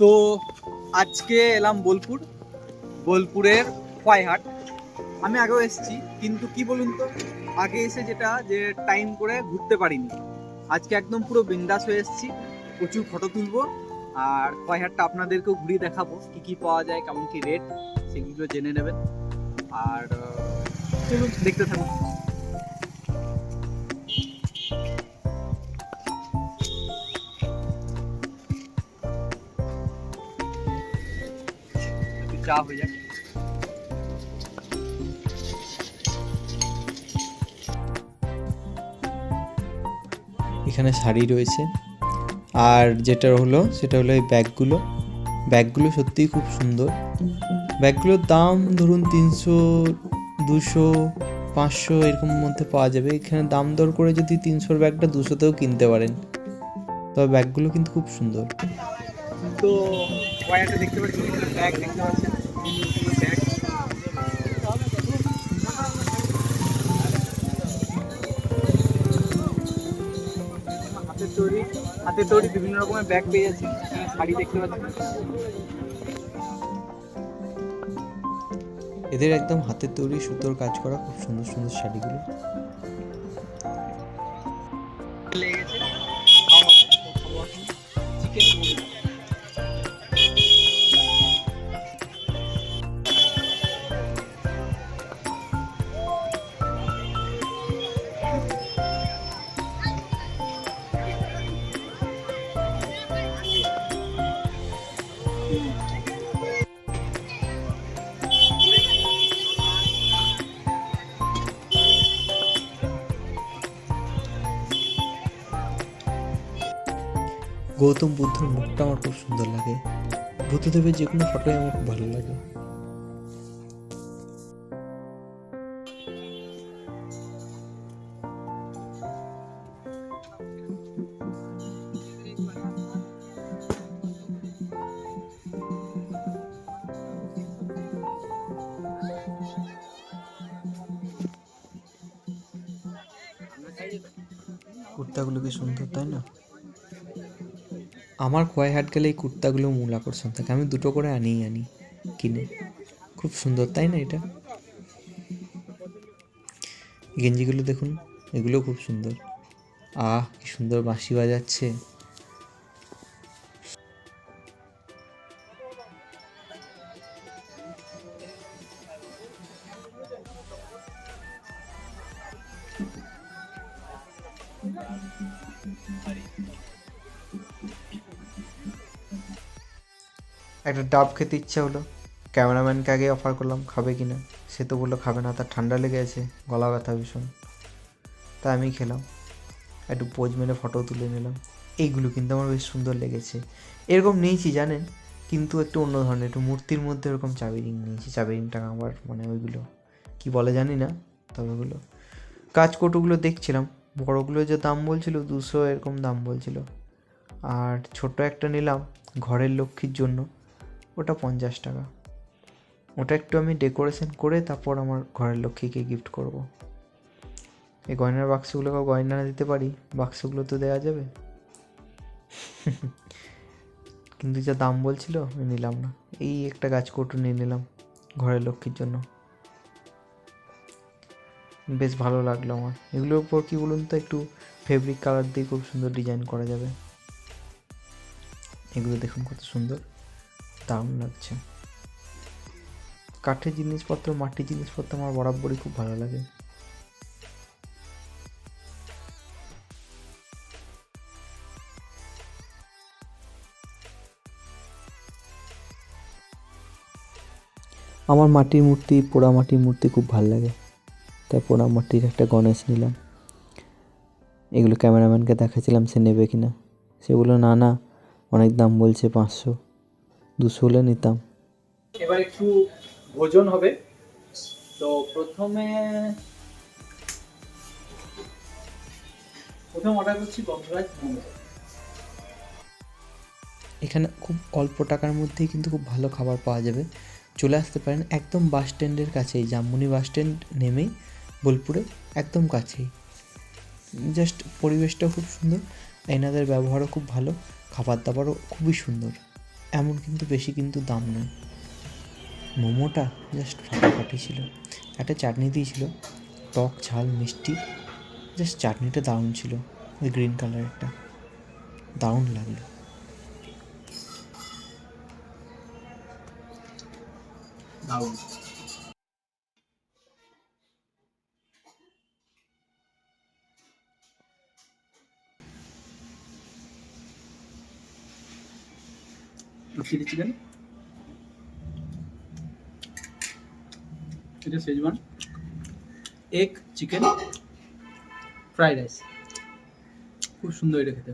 তো আজকে এলাম বোলপুর, বোলপুরের খোয়াইহাট আমি আগেও এসেছি, কিন্তু কি বলুন তো? আগে এসে যেটা, যে টাইম করে ঘুরতে পারিনি। আজকে একদম পুরো বিন্দাস হয়ে এসেছি, প্রচুর ফটো তুলবো। আর খোয়াইহাটটা আপনাদেরকেও ঘুরিয়ে দেখাবো, কি কি পাওয়া যায়, কেমন কি রেট সেগুলো জেনে নেবেন। আর চলুন, দেখতে থাকুন। চা হয়ে এখানে শাড়ি রয়েছে। আর যেটা হলো সেটা হলো এই ব্যাগগুলো। ব্যাগগুলো সত্যিই খুব সুন্দর। ব্যাগগুলোর দাম ধরুন তিনশো দুশো পাঁচশো এরকম মধ্যে পাওয়া যাবে। এখানে দাম দর করে যদি তিনশোর ব্যাগটা দুশোতেও কিনতে পারেন। তবে ব্যাগগুলো কিন্তু খুব সুন্দর। তো দেখতে পাচ্ছেন? ব্যাগ দেখতে পাচ্ছেন? হাতের তৈরি বিভিন্ন রকমের ব্যাগ পেয়ে যাচ্ছি। শাড়ি দেখতে পাচ্ছেন এদের একদম হাতের তৈরি সুতোর কাজ করা খুব সুন্দর সুন্দর শাড়িগুলো। গৌতম বুদ্ধর মুখটা আমার খুব সুন্দর লাগে। বুদ্ধদেবের যে কোনো ফটোই আমার খুব ভালো লাগে। কুর্তাগুলো কি সুন্দর, তাই না? আমার হাট গেলে এই কুর্তাগুলো মূল আকর্ষণ থাকে। আমি দুটো করে আনিই, আনি, কিনে। খুব সুন্দর, তাই না এটা? গেঞ্জিগুলো দেখুন এগুলো খুব সুন্দর। আহ, কি সুন্দর বাঁশি বাজাচ্ছে। একটা ডাব খেতে ইচ্ছা হলো। ক্যামেরাম্যানকে আগে অফার করলাম, খাবে কি না সে তো বলল খাবে না, তার ঠান্ডা লেগে আছে, গলা ব্যথা ভীষণ। তাই আমি খেলাম। একটু পোজ মেরে ফটো তুলে নিলাম। এইগুলো কিন্তু আমার বেশ সুন্দর লেগেছে। এরকম নিয়েছি, জানেন? কিন্তু একটু অন্য ধরনের, একটু মূর্তির মধ্যে এরকম চাবি রিং নিয়েছি, চাবি রিংটা আমার মানে ওইগুলো। কি বলে জানি না, তবে ওগুলো। কাজ কটুগুলো দেখছিলাম, বড়গুলো যে দাম বলছিল, দুশো এরকম দাম বলছিল। আর ছোট একটা নিলাম, ঘরের লক্ষ্মীর জন্য। ওটা পঞ্চাশ টাকা। ওটা একটু আমি ডেকোরেশন করে তারপর আমার ঘরের লক্ষ্মীকে গিফট করব। এই গয়নার বাক্সগুলোকেও গয়না দিতে পারি? বাক্সগুলো তো দেওয়া যাবে। কিন্তু যা দাম বলছিল, আমি নিলাম না। এই একটা গাছ কৌটো নিয়ে নিলাম ঘরের লক্ষ্মীর জন্য। বেশ ভালো লাগল আমার। এগুলোর উপর কী বলুন তো, একটু ফেব্রিক কালার দিয়ে খুব সুন্দর ডিজাইন করা যাবে। এগুলো দেখুন কত সুন্দর। দারুণ লাগছে। কাঠের জিনিসপত্র, মাটির জিনিসপত্র আমার বরাবরই খুব ভালো লাগে। আমার মাটির মূর্তি, পোড়া মাটির মূর্তি খুব ভালো লাগে। তাই পোড়া মাটির একটা গণেশ নিলাম। এগুলো ক্যামেরাম্যানকে দেখাচ্ছিলাম, সে নেবে কিনা? সেগুলো না না, অনেক দাম বলছে পাঁচশো। দুশো হলে নিতাম। এবার একটু ভোজন হবে। তো প্রথমে প্রথম অর্ডার করছি গন্ধরাজ মোমো এখানে খুব অল্প টাকার মধ্যেই কিন্তু খুব ভালো খাবার পাওয়া যাবে। চলে আসতে পারেন একদম বাস স্ট্যান্ডের কাছেই জামমুনি বাস স্ট্যান্ড নেমেই বোলপুরে একদম কাছেই। জাস্ট পরিবেশটাও খুব সুন্দর এনাদের ব্যবহারও খুব ভালো খাবার দাবারও খুবই সুন্দর। এমন কিন্তু বেশি কিন্তু দাম নয়। মোমোটা জাস্ট ফাটাফাটি ছিল। একটা চাটনি দিয়েছিল। টক, ঝাল, মিষ্টি। জাস্ট চাটনিটা দারুণ ছিল। ওই গ্রিন কালারেরটা দারুণ লাগল। দারুণ। চিলি চিকেন এটা Schezwan egg chicken fried rice খুব সুন্দর এটা খেতে।